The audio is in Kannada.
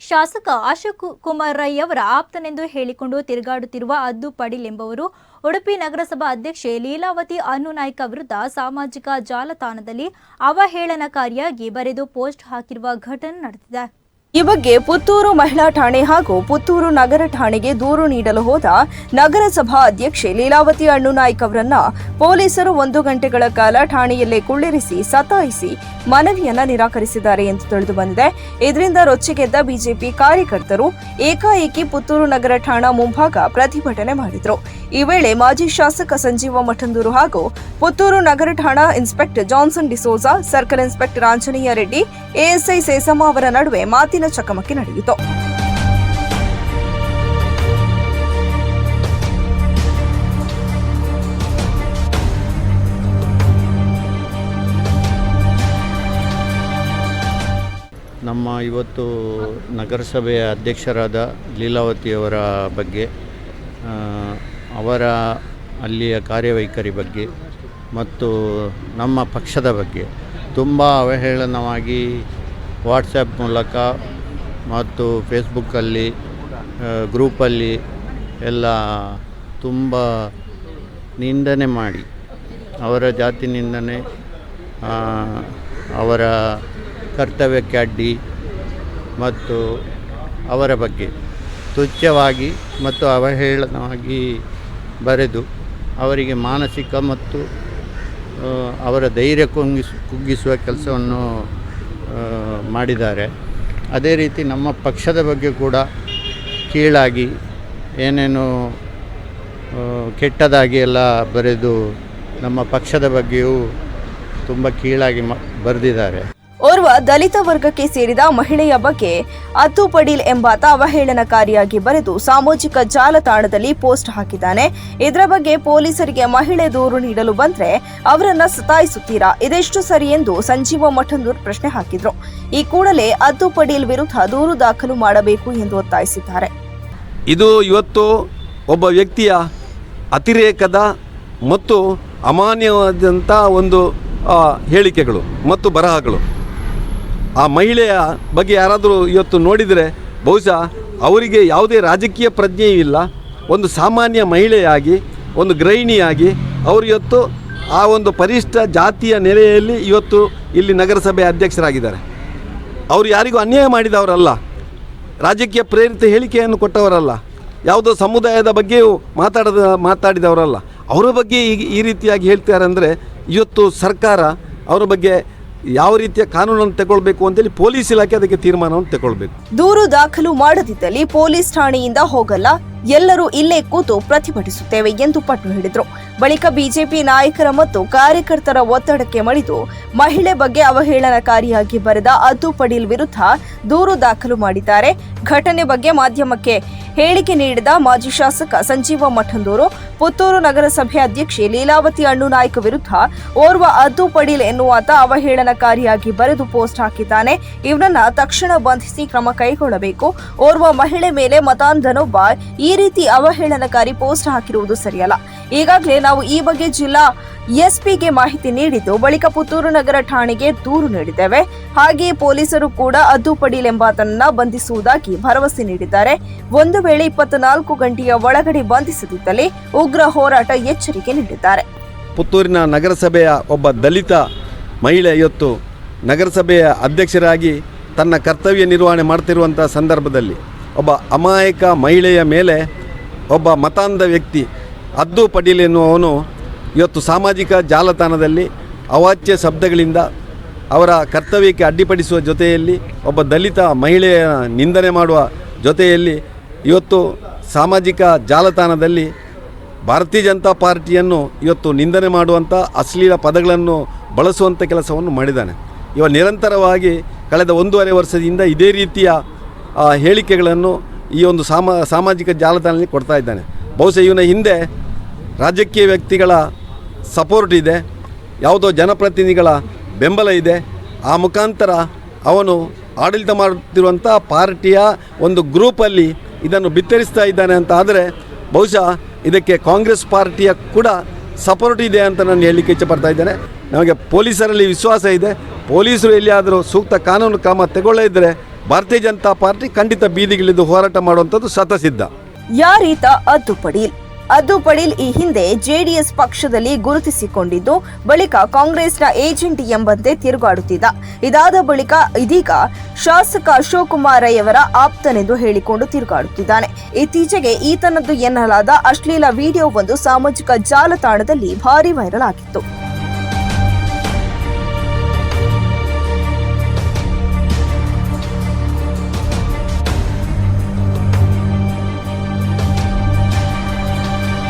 ಶಾಸಕ ಅಶೋಕ್ ಕುಮಾರ್ ರೈ ಅವರ ಆಪ್ತನೆಂದು ಹೇಳಿಕೊಂಡು ತಿರುಗಾಡುತ್ತಿರುವ ಅದ್ದು ಪಡೀಲ್ ಎಂಬುವರು ಉಡುಪಿ ನಗರಸಭಾ ಅಧ್ಯಕ್ಷೆ ಲೀಲಾವತಿ ಅನ್ನುನಾಯ್ಕ ವಿರುದ್ಧ ಸಾಮಾಜಿಕ ಜಾಲತಾಣದಲ್ಲಿ ಅವಹೇಳನಕಾರಿಯಾಗಿ ಬರೆದು ಪೋಸ್ಟ್ ಹಾಕಿರುವ ಘಟನೆ ನಡೆದಿದೆ. ಈ ಬಗ್ಗೆ ಪುತ್ತೂರು ಮಹಿಳಾ ಠಾಣೆ ಹಾಗೂ ಪುತ್ತೂರು ನಗರ ಠಾಣೆಗೆ ದೂರು ನೀಡಲು ಹೋದ ನಗರಸಭಾ ಅಧ್ಯಕ್ಷೆ ಲೀಲಾವತಿ ಅಣ್ಣುನಾಯ್ಕ್ ಅವರನ್ನ ಪೊಲೀಸರು ಒಂದು ಗಂಟೆಗಳ ಕಾಲ ಠಾಣೆಯಲ್ಲೇ ಕುಳ್ಳಿರಿಸಿ ಸತಾಯಿಸಿ ಮನವಿಯನ್ನ ನಿರಾಕರಿಸಿದ್ದಾರೆ ಎಂದು ತಿಳಿದು ಬಂದಿದೆ. ಇದರಿಂದ ರೊಚ್ಚಿಗೆದ್ದ ಬಿಜೆಪಿ ಕಾರ್ಯಕರ್ತರು ಏಕಾಏಕಿ ಪುತ್ತೂರು ನಗರ ಠಾಣಾ ಮುಂಭಾಗ ಪ್ರತಿಭಟನೆ ಮಾಡಿದರು. ಈ ವೇಳೆ ಮಾಜಿ ಶಾಸಕ ಸಂಜೀವ ಮಠಂದೂರು ಹಾಗೂ ಪುತ್ತೂರು ನಗರ ಠಾಣಾ inspector Johnson D'Souza circle inspector Anjaneya Reddy, ASI Sesamma ಅವರ ನಡುವೆ ಮಾತಿನ ಚಕಮಕಿ ನಡೆಯಿತು. ನಮ್ಮ ಇವತ್ತು ನಗರಸಭೆಯ ಅಧ್ಯಕ್ಷರಾದ ಲೀಲಾವತಿಯವರ ಬಗ್ಗೆ ಅವರ ಅಲ್ಲಿಯ ಕಾರ್ಯವೈಖರಿ ಬಗ್ಗೆ ಮತ್ತು ನಮ್ಮ ಪಕ್ಷದ ಬಗ್ಗೆ ತುಂಬ ಅವಹೇಳನವಾಗಿ ವಾಟ್ಸಪ್ ಮೂಲಕ ಮತ್ತು ಫೇಸ್ಬುಕ್ಕಲ್ಲಿ ಗ್ರೂಪಲ್ಲಿ ಎಲ್ಲ ತುಂಬ ನಿಂದನೆ ಮಾಡಿ ಅವರ ಜಾತಿ ನಿಂದನೆ ಅವರ ಕರ್ತವ್ಯಕ್ಕೆ ಅಡ್ಡಿ ಮತ್ತು ಅವರ ಬಗ್ಗೆ ತುಚ್ಛವಾಗಿ ಮತ್ತು ಅವಹೇಳನವಾಗಿ ಬರೆದು ಅವರಿಗೆ ಮಾನಸಿಕ ಮತ್ತು ಅವರ ಧೈರ್ಯ ಕುಂಗಿಸ್, ಕುಗ್ಗಿಸುವ ಕೆಲಸವನ್ನು ಮಾಡಿದ್ದಾರೆ. ಅದೇ ರೀತಿ ನಮ್ಮ ಪಕ್ಷದ ಬಗ್ಗೆ ಕೂಡ ಕೀಳಾಗಿ ಏನೇನು ಕೆಟ್ಟದಾಗಿ ಎಲ್ಲ ಬರೆದು ನಮ್ಮ ಪಕ್ಷದ ಬಗ್ಗೆಯೂ ತುಂಬ ಕೀಳಾಗಿ ಮ, ಬರೆದಿದ್ದಾರೆ. ಓರ್ವ ದಲಿತ ವರ್ಗಕ್ಕೆ ಸೇರಿದ ಮಹಿಳೆಯ ಬಗ್ಗೆ ಅತ್ತು ಪಡೀಲ್ ಎಂಬಾತ ಅವಹೇಳನಕಾರಿಯಾಗಿ ಬರೆದು ಸಾಮಾಜಿಕ ಜಾಲತಾಣದಲ್ಲಿ ಪೋಸ್ಟ್ ಹಾಕಿದ್ದಾನೆ. ಇದರ ಬಗ್ಗೆ ಪೊಲೀಸರಿಗೆ ಮಹಿಳೆ ದೂರು ನೀಡಲು ಬಂದ್ರೆ ಅವರನ್ನ ಸತಾಯಿಸುತ್ತೀರಾ? ಇದೆಷ್ಟು ಸರಿ ಎಂದು ಸಂಜೀವ ಮಠಂದೂರ್ ಪ್ರಶ್ನೆ ಹಾಕಿದ್ರು. ಈ ಕೂಡಲೇ ಅತ್ತು ಪಡೀಲ್ ವಿರುದ್ಧ ದೂರು ದಾಖಲು ಮಾಡಬೇಕು ಎಂದು ಒತ್ತಾಯಿಸಿದ್ದಾರೆ. ಇದು ಇವತ್ತು ಒಬ್ಬ ವ್ಯಕ್ತಿಯ ಅತಿರೇಕದ ಮತ್ತು ಅಮಾನ್ಯವಾದಂಥ ಒಂದು ಹೇಳಿಕೆಗಳು ಮತ್ತು ಬರಹಗಳು. ಆ ಮಹಿಳೆಯ ಬಗ್ಗೆ ಯಾರಾದರೂ ಇವತ್ತು ನೋಡಿದರೆ ಬಹುಶಃ ಅವರಿಗೆ ಯಾವುದೇ ರಾಜಕೀಯ ಪ್ರಜ್ಞೆಯೂ ಇಲ್ಲ. ಒಂದು ಸಾಮಾನ್ಯ ಮಹಿಳೆಯಾಗಿ, ಒಂದು ಗೃಹಿಣಿಯಾಗಿ ಅವರು ಇವತ್ತು ಆ ಒಂದು ಪರಿಷ್ಠ ಜಾತಿಯ ನೆಲೆಯಲ್ಲಿ ಇವತ್ತು ಇಲ್ಲಿ ನಗರಸಭೆ ಅಧ್ಯಕ್ಷರಾಗಿದ್ದಾರೆ. ಅವರು ಯಾರಿಗೂ ಅನ್ಯಾಯ ಮಾಡಿದವರಲ್ಲ. ರಾಜಕೀಯ ಪ್ರೇರಿತ ಹೇಳಿಕೆಯನ್ನು ಕೊಟ್ಟವರಲ್ಲ. ಯಾವುದೋ ಸಮುದಾಯದ ಬಗ್ಗೆಯೂ ಮಾತಾಡದ, ಮಾತಾಡಿದವರಲ್ಲ. ಅವರ ಬಗ್ಗೆ ಈ ರೀತಿಯಾಗಿ ಹೇಳ್ತಾರೆ ಅಂದರೆ ಇವತ್ತು ಸರ್ಕಾರ ಅವರ ಬಗ್ಗೆ ಯಾವ ರೀತಿಯ ಕಾನೂನನ್ನು ತಗೊಳ್ಬೇಕು ಅಂತೇಳಿ ಪೊಲೀಸ್ ಇಲಾಖೆ ಅದಕ್ಕೆ ತೀರ್ಮಾನವನ್ನು ತಗೊಳ್ಬೇಕು. ದೂರು ದಾಖಲು ಮಾಡದಿದ್ದಲ್ಲಿ ಪೊಲೀಸ್ ಠಾಣೆಯಿಂದ ಹೋಗಲ್ಲ, ಎಲ್ಲರೂ ಇಲ್ಲೇ ಕೂತು ಪ್ರತಿಭಟಿಸುತ್ತೇವೆ ಎಂದು ಪಟ್ಟು ಹಿಡಿದ್ರು ಬಳಿಕ ಬಿಜೆಪಿ ನಾಯಕರ ಮತ್ತು ಕಾರ್ಯಕರ್ತರ ಒತ್ತಡಕ್ಕೆ ಮಣಿದು ಮಹಿಳೆ ಬಗ್ಗೆ ಅವಹೇಳನಕಾರಿಯಾಗಿ ಬರೆದ ಅದ್ದು ಪಡೀಲ್ ವಿರುದ್ಧ ದೂರು ದಾಖಲು ಮಾಡಿದ್ದಾರೆ. ಘಟನೆ ಬಗ್ಗೆ ಮಾಧ್ಯಮಕ್ಕೆ ಹೇಳಿಕೆ ನೀಡಿದ ಮಾಜಿ ಶಾಸಕ ಸಂಜೀವ ಮಠಂದೂರು, ಪುತ್ತೂರು ನಗರಸಭೆ ಅಧ್ಯಕ್ಷೆ ಲೀಲಾವತಿ ಅಣ್ಣು ನಾಯ್ಕ ವಿರುದ್ಧ ಓರ್ವ ಅದ್ದು ಪಡೀಲ್ ಎನ್ನುವಾತ ಅವಹೇಳನಕಾರಿಯಾಗಿ ಬರೆದು ಪೋಸ್ಟ್ ಹಾಕಿದ್ದಾನೆ. ಇವನನ್ನ ತಕ್ಷಣ ಬಂಧಿಸಿ ಕ್ರಮ ಕೈಗೊಳ್ಳಬೇಕು. ಓರ್ವ ಮಹಿಳೆ ಮೇಲೆ ಮತಾಂಧನೊಬ್ಬ ಈ ರೀತಿ ಅವಹೇಳನಕಾರಿ ಪೋಸ್ಟ್ ಹಾಕಿರುವುದು ಸರಿಯಲ್ಲ. ಈಗಾಗಲೇ ನಾವು ಈ ಬಗ್ಗೆ ಜಿಲ್ಲಾ ಎಸ್ಪಿಗೆ ಮಾಹಿತಿ ನೀಡಿದ್ದು ಬಳಿಕ ಪುತ್ತೂರು ನಗರ ಠಾಣೆಗೆ ದೂರು ನೀಡಿದ್ದೇವೆ. ಹಾಗೆಯೇ ಪೊಲೀಸರು ಕೂಡ ಅದ್ದು ಪಡೀಲ್ ಎಂಬಾತನನ್ನ ಬಂಧಿಸುವುದಾಗಿ ಭರವಸೆ ನೀಡಿದ್ದಾರೆ. ಒಂದು ವೇಳೆ ಇಪ್ಪತ್ನಾಲ್ಕು ಗಂಟೆಯ ಒಳಗಡೆ ಬಂಧಿಸದಿದ್ದಲ್ಲಿ ಉಗ್ರ ಹೋರಾಟ ಎಚ್ಚರಿಕೆ ನೀಡಿದ್ದಾರೆ. ಪುತ್ತೂರಿನ ನಗರಸಭೆಯ ಒಬ್ಬ ದಲಿತ ಮಹಿಳೆ ಇವತ್ತು ನಗರಸಭೆಯ ಅಧ್ಯಕ್ಷರಾಗಿ ತನ್ನ ಕರ್ತವ್ಯ ನಿರ್ವಹಣೆ ಮಾಡ್ತಿರುವಂಥ ಸಂದರ್ಭದಲ್ಲಿ ಒಬ್ಬ ಅಮಾಯಕ ಮಹಿಳೆಯ ಮೇಲೆ ಒಬ್ಬ ಮತಾಂಧ ವ್ಯಕ್ತಿ ಅದ್ದು ಪಡೀಲ್ ಎನ್ನುವವನು ಇವತ್ತು ಸಾಮಾಜಿಕ ಜಾಲತಾಣದಲ್ಲಿ ಅವಾಚ್ಯ ಶಬ್ದಗಳಿಂದ ಅವರ ಕರ್ತವ್ಯಕ್ಕೆ ಅಡ್ಡಿಪಡಿಸುವ ಜೊತೆಯಲ್ಲಿ ಒಬ್ಬ ದಲಿತ ಮಹಿಳೆಯ ನಿಂದನೆ ಮಾಡುವ ಜೊತೆಯಲ್ಲಿ ಇವತ್ತು ಸಾಮಾಜಿಕ ಜಾಲತಾಣದಲ್ಲಿ ಭಾರತೀಯ ಜನತಾ ಪಾರ್ಟಿಯನ್ನು ಇವತ್ತು ನಿಂದನೆ ಮಾಡುವಂಥ ಅಶ್ಲೀಲ ಪದಗಳನ್ನು ಬಳಸುವಂಥ ಕೆಲಸವನ್ನು ಮಾಡಿದ್ದಾನೆ. ಇವ ನಿರಂತರವಾಗಿ ಕಳೆದ ಒಂದೂವರೆ ವರ್ಷದಿಂದ ಇದೇ ರೀತಿಯ ಹೇಳಿಕೆಗಳನ್ನು ಈ ಒಂದು ಸಾಮಾ, ಸಾಮಾಜಿಕ ಜಾಲತಾಣದಲ್ಲಿ ಕೊಡ್ತಾ ಇದ್ದಾನೆ. ಬಹುಶಃ ಇವನ ಹಿಂದೆ ರಾಜಕೀಯ ವ್ಯಕ್ತಿಗಳ ಸಪೋರ್ಟ್ ಇದೆ, ಯಾವುದೋ ಜನಪ್ರತಿನಿಧಿಗಳ ಬೆಂಬಲ ಇದೆ, ಆ ಮುಖಾಂತರ ಅವನು ಆಡಳಿತ ಮಾಡುತ್ತಿರುವಂಥ ಪಾರ್ಟಿಯ ಒಂದು ಗ್ರೂಪಲ್ಲಿ ಇದನ್ನು ಬಿತ್ತರಿಸ್ತಾ ಇದ್ದಾನೆ ಅಂತ ಆದರೆ ಬಹುಶಃ ಇದಕ್ಕೆ ಕಾಂಗ್ರೆಸ್ ಪಾರ್ಟಿಯ ಕೂಡ ಸಪೋರ್ಟ್ ಇದೆ ಅಂತ ನಾನು ಹೇಳಲಿಕ್ಕೆ ಇಚ್ಛಪಡ್ತಾ ಇದ್ದೇನೆ. ನಮಗೆ ಪೊಲೀಸರಲ್ಲಿ ವಿಶ್ವಾಸ ಇದೆ. ಪೊಲೀಸರು ಎಲ್ಲಿಯಾದರೂ ಸೂಕ್ತ ಕಾನೂನು ಕ್ರಮ ತಗೊಳ್ಳದಿದ್ದರೆ ಭಾರತೀಯ ಜನತಾ ಪಾರ್ಟಿ ಖಂಡಿತ ಬೀದಿಗಿಳಿದು ಹೋರಾಟ ಮಾಡುವಂಥದ್ದು ಸತಸಿದ್ಧ ಯಾರೀತ ಅದ್ದುಪಡಿ ಅದ್ದು ಪಡೀಲ್ ಈ ಹಿಂದೆ ಜೆಡಿಎಸ್ ಪಕ್ಷದಲ್ಲಿ ಗುರುತಿಸಿಕೊಂಡಿದ್ದು, ಬಳಿಕ ಕಾಂಗ್ರೆಸ್ನ ಏಜೆಂಟ್ ಎಂಬಂತೆ ತಿರುಗಾಡುತ್ತಿದ್ದ. ಇದಾದ ಬಳಿಕ ಇದೀಗ ಶಾಸಕ ಅಶೋಕ್ ಆಪ್ತನೆಂದು ಹೇಳಿಕೊಂಡು ತಿರುಗಾಡುತ್ತಿದ್ದಾನೆ. ಇತ್ತೀಚೆಗೆ ಈತನದ್ದು ಎನ್ನಲಾದ ಅಶ್ಲೀಲ ವಿಡಿಯೋ ಒಂದು ಸಾಮಾಜಿಕ ಜಾಲತಾಣದಲ್ಲಿ ಭಾರಿ ವೈರಲ್ ಆಗಿತ್ತು.